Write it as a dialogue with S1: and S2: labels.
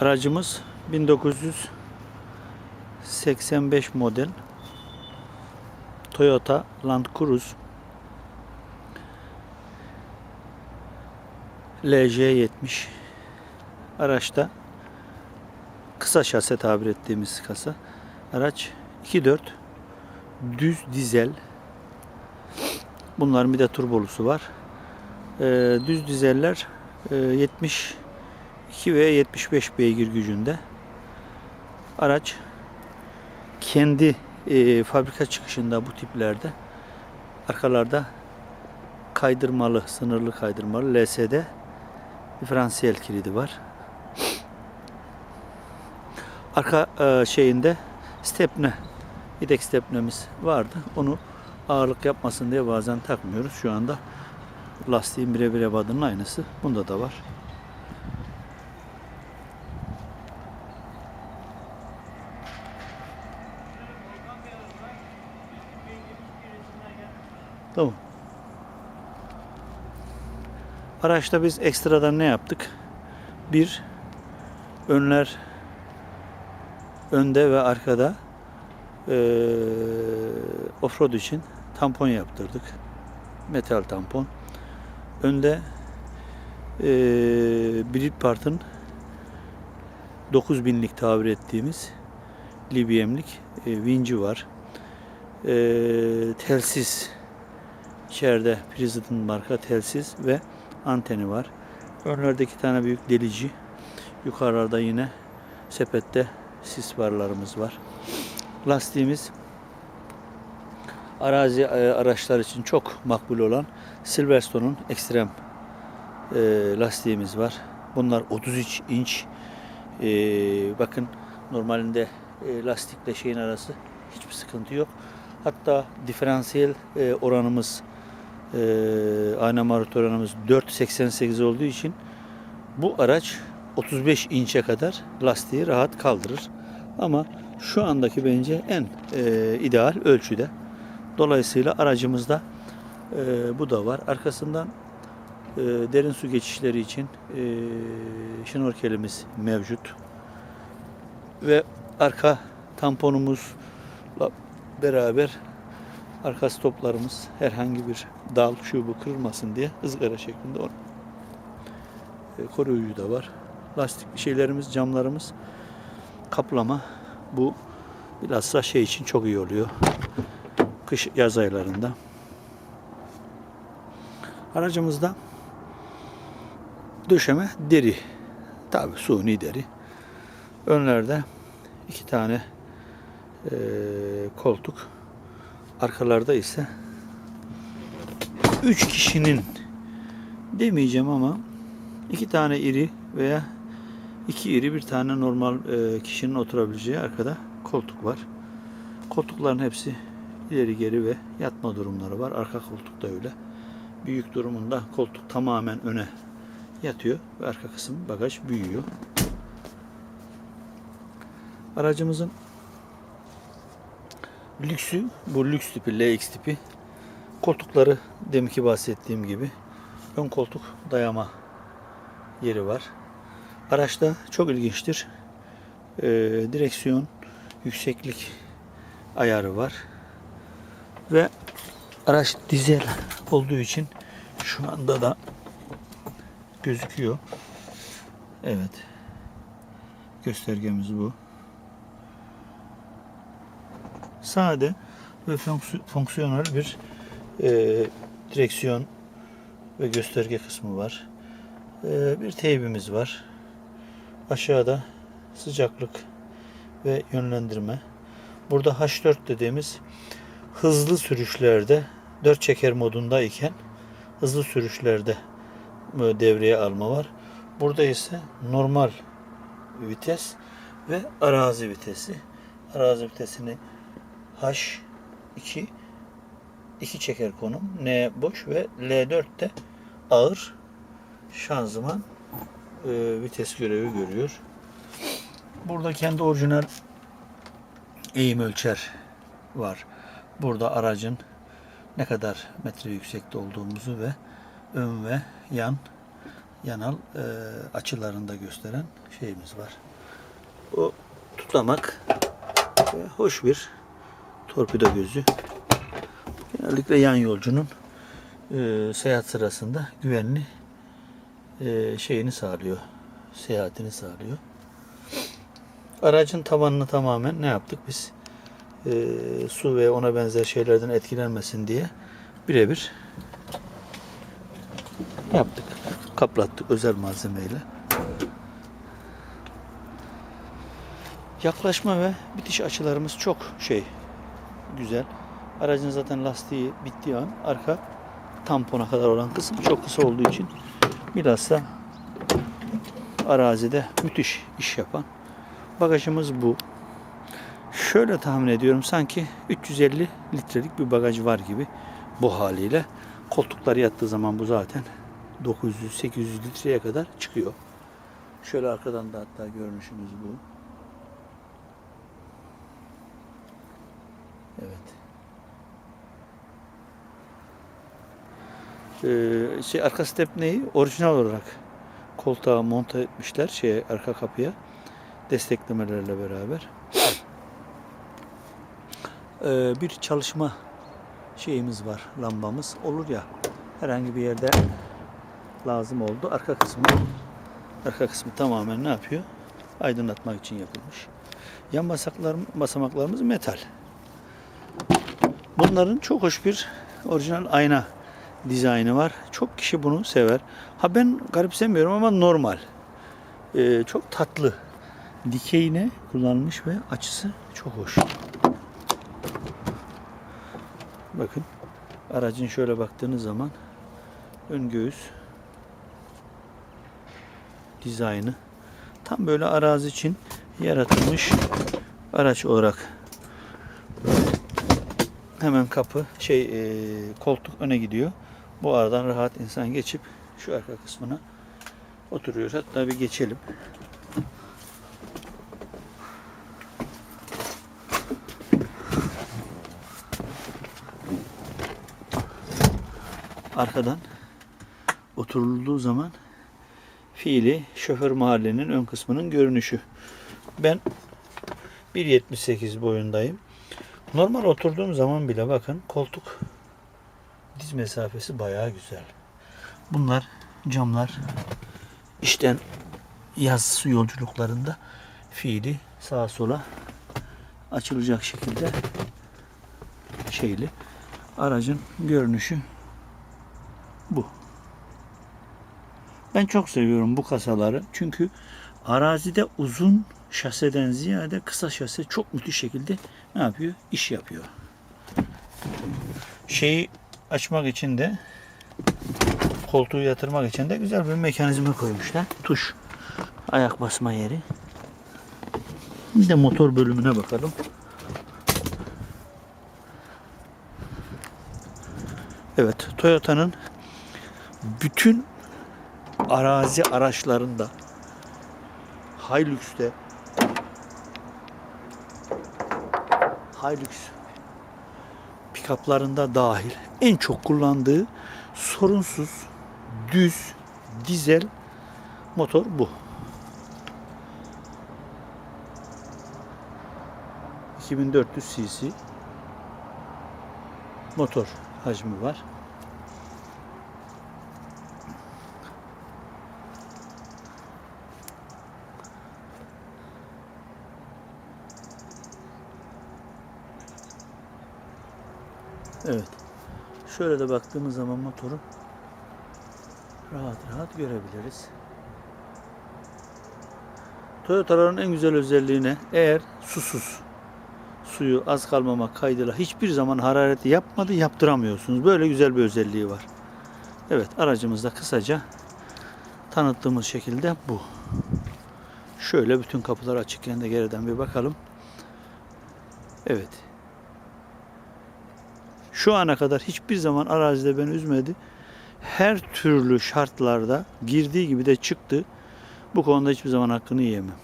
S1: Aracımız 1985 model Toyota Land Cruise LJ70 araçta kısa şase tabir ettiğimiz kasa. Araç 2.4 düz dizel. Bunların bir de turbolusu var. Ee, düz dizeller e, 72 ve 75 beygir gücünde araç kendi e, fabrika çıkışında bu tiplerde arkalarda kaydırmalı, sınırlı kaydırmalı LSD diferansiyel kilidi var. Arka e, şeyinde stepne, idek stepnemiz vardı. Onu ağırlık yapmasın diye bazen takmıyoruz. Şu anda lastiğin birebir ebadının aynısı. Bunda da var. Tamam. Araçta biz ekstradan ne yaptık? Bir, önler önde ve arkada eee offroad için tampon yaptırdık. Metal tampon. Önde eee Brit Part'ın 9000'lik tabir ettiğimiz LBM'lik e, vinci var. Eee telsiz İçeride Prism marka telsiz ve anteni var. Önlerde iki tane büyük delici. Yukarılarda yine sepette sis barlarımız var. Lastiğimiz arazi e, araçlar için çok makbul olan Silverstone'un ekstrem e, lastiğimiz var. Bunlar 33 inç. E, bakın normalinde e, lastikle şeyin arası hiçbir sıkıntı yok. Hatta diferansiyel e, oranımız e, ayna marut oranımız 4.88 olduğu için bu araç 35 inçe kadar lastiği rahat kaldırır. Ama şu andaki bence en e, ideal ölçüde. Dolayısıyla aracımızda e, bu da var. Arkasından e, derin su geçişleri için e, şnorkelimiz mevcut. Ve arka tamponumuzla beraber arka stoplarımız herhangi bir dal şubu kırılmasın diye ızgara şeklinde onu e, koruyucu da var. Lastik şeylerimiz, camlarımız kaplama. Bu bilhassa şey için çok iyi oluyor. Kış yaz aylarında. Aracımızda döşeme deri. Tabi suni deri. Önlerde iki tane e, koltuk. Arkalarda ise üç kişinin demeyeceğim ama iki tane iri veya iki iri bir tane normal e, kişinin oturabileceği arkada koltuk var. Koltukların hepsi ileri geri ve yatma durumları var. Arka koltuk da öyle. Büyük durumunda koltuk tamamen öne yatıyor ve arka kısım bagaj büyüyor. Aracımızın lüksü, bu lüks tipi, LX tipi koltukları deminki bahsettiğim gibi ön koltuk dayama yeri var. Araçta çok ilginçtir. Ee, direksiyon yükseklik ayarı var. Ve araç dizel olduğu için şu anda da gözüküyor. Evet. Göstergemiz bu. Sade ve fonksi- fonksiyonel bir e, direksiyon ve gösterge kısmı var. E, bir teybimiz var. Aşağıda sıcaklık ve yönlendirme. Burada H4 dediğimiz hızlı sürüşlerde 4 çeker modunda iken hızlı sürüşlerde e, devreye alma var. Burada ise normal vites ve arazi vitesi. Arazi vitesini H2 iki çeker konum N boş ve L4 de ağır şanzıman e, vites görevi görüyor. Burada kendi orijinal eğim ölçer var. Burada aracın ne kadar metre yüksekte olduğumuzu ve ön ve yan yanal e, açılarında gösteren şeyimiz var. Bu tutamak ve hoş bir torpido gözü. Genellikle yan yolcunun e, seyahat sırasında güvenli e, şeyini sağlıyor. Seyahatini sağlıyor. Aracın tavanını tamamen ne yaptık biz? E, su ve ona benzer şeylerden etkilenmesin diye birebir yaptık. Kaplattık özel malzemeyle. Yaklaşma ve bitiş açılarımız çok şey güzel. Aracın zaten lastiği bittiği an arka tampona kadar olan kısım çok kısa olduğu için bilhassa arazide müthiş iş yapan bagajımız bu. Şöyle tahmin ediyorum sanki 350 litrelik bir bagaj var gibi bu haliyle. Koltuklar yattığı zaman bu zaten 900-800 litreye kadar çıkıyor. Şöyle arkadan da hatta görünüşümüz bu. Ee, şey arka stepneyi orijinal olarak koltuğa monte etmişler şeye arka kapıya. Desteklemelerle beraber. Ee, bir çalışma şeyimiz var lambamız. Olur ya herhangi bir yerde lazım oldu. Arka kısmı arka kısmı tamamen ne yapıyor? Aydınlatmak için yapılmış. Yan basaklar, basamaklarımız metal. Bunların çok hoş bir orijinal ayna dizaynı var. Çok kişi bunu sever. Ha ben garipsemiyorum ama normal. Ee, çok tatlı. Dikeyine kullanılmış ve açısı çok hoş. Bakın aracın şöyle baktığınız zaman ön göğüs dizaynı. Tam böyle arazi için yaratılmış araç olarak. Hemen kapı şey e, koltuk öne gidiyor. Bu aradan rahat insan geçip şu arka kısmına oturuyor. Hatta bir geçelim. arkadan oturulduğu zaman fiili şoför mahallenin ön kısmının görünüşü. Ben 1.78 boyundayım. Normal oturduğum zaman bile bakın koltuk diz mesafesi bayağı güzel. Bunlar camlar işten yaz su yolculuklarında fiili sağa sola açılacak şekilde şeyli. Aracın görünüşü bu. Ben çok seviyorum bu kasaları. Çünkü arazide uzun şaseden ziyade kısa şase çok müthiş şekilde ne yapıyor? İş yapıyor. Şeyi açmak için de koltuğu yatırmak için de güzel bir mekanizma koymuşlar. Tuş. Ayak basma yeri. Bir de motor bölümüne bakalım. Evet, Toyota'nın bütün arazi araçlarında Hilux'te Hilux pikaplarında dahil en çok kullandığı sorunsuz düz dizel motor bu. 2400 cc motor hacmi var. Evet. Şöyle de baktığımız zaman motoru rahat rahat görebiliriz. Toyota'ların en güzel özelliği ne? Eğer susuz suyu az kalmamak kaydıyla hiçbir zaman harareti yapmadı, yaptıramıyorsunuz. Böyle güzel bir özelliği var. Evet, aracımızda kısaca tanıttığımız şekilde bu. Şöyle bütün kapılar açıkken de geriden bir bakalım. Evet. Şu ana kadar hiçbir zaman arazide beni üzmedi. Her türlü şartlarda girdiği gibi de çıktı. Bu konuda hiçbir zaman hakkını yiyemem.